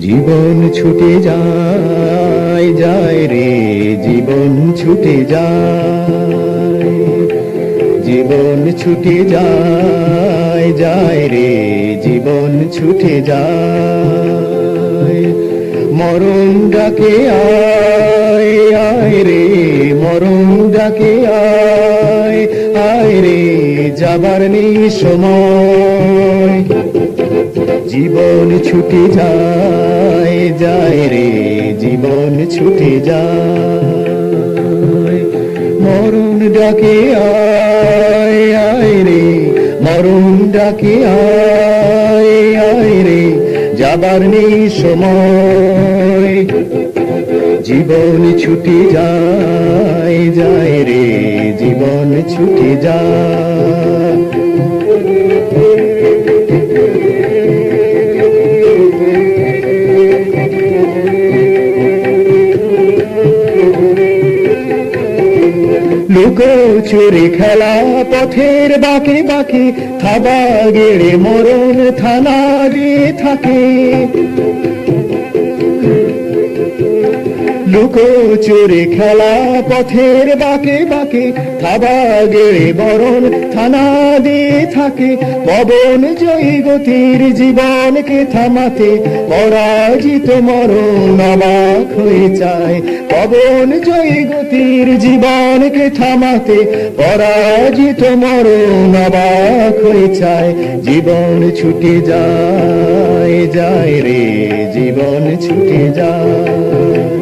জীবন ছুটে যায় যায় রে, জীবন ছুটে যায়। জীবন ছুটে যায় যায় রে, জীবন ছুটে যায়। মরণ ডাকে আয় আয় রে, মরণ ডাকে আয় যাবার নেই সময় জীবন ছুটে যায় যায় রে, জীবন ছুটে যায়। মরণ ডাকে আয় আয় রে, মরণ ডাকে আয় আয় রে, যাবার নেই সময় জীবন ছুটে যায় যায় রে, জীবন ছুটে যায়। লুকো চোরে খেলা পথের বাঁকে বাঁকে থাবা গেড়ে মরণ থানা দিয়ে থাকে। লুকো চুরি খেলা পথের বাঁকে বাঁকে, থাবা গেড়ে বরণ থানা দিয়ে থাকে। পবন জয়ী গতির জীবনকে থামাতে পরাজিত মরণ অবাক হয়ে যায়। পবন জয়ী গতির জীবনকে থামাতে পরাজিত মরণ অবাক হয়ে যায়। জীবন ছুটে যায় যায় রে, জীবন ছুটে যায়।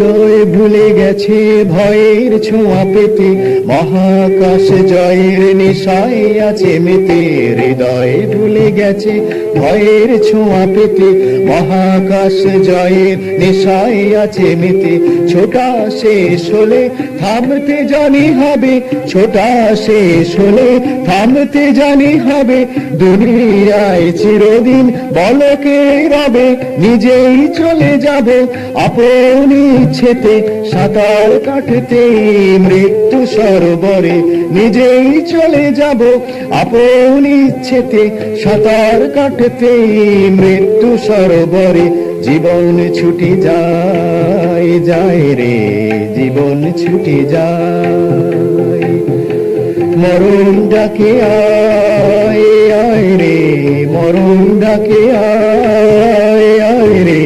হৃদয় ভুলে গেছে ভয়ের ছোঁয়া পেতে। মহাকাশ জয়ের নিশায় আছে মেতে। হৃদয় ভুলে গেছে ভয়ের ছোঁয়া পেতে। মহাকাশ জয়ের নিশায় আছে মেতে। ছোটা শেষ হলে থামতে জানি হবে, ছোটা শেষ হলে থামতে জানি হবে। দুনিয়ায় চিরদিন বলকে রবে, নিজেই চলে যাবে আপন ইচ্ছেতে। সাঁতার কাটতে মৃত্যু সরোবরে নিজেই চলে যাব আপন ইচ্ছেতে। সাঁতার কাটতে মৃত্যু সরোবরে জীবন ছুটি যায় যায় রে, জীবন ছুটি যায়। মরণ ডাকে আয় আয় রে, মরণ ডাকে আয় আয় রে,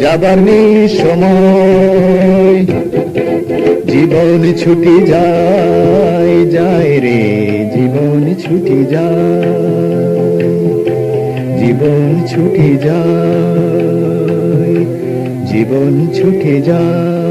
যাবার নেই সময়। জীবন ছুটি যায় যায় রে, জীবন ছুটি যায়। জীবন ছুটি যায়। জীবন ছুটে যায়।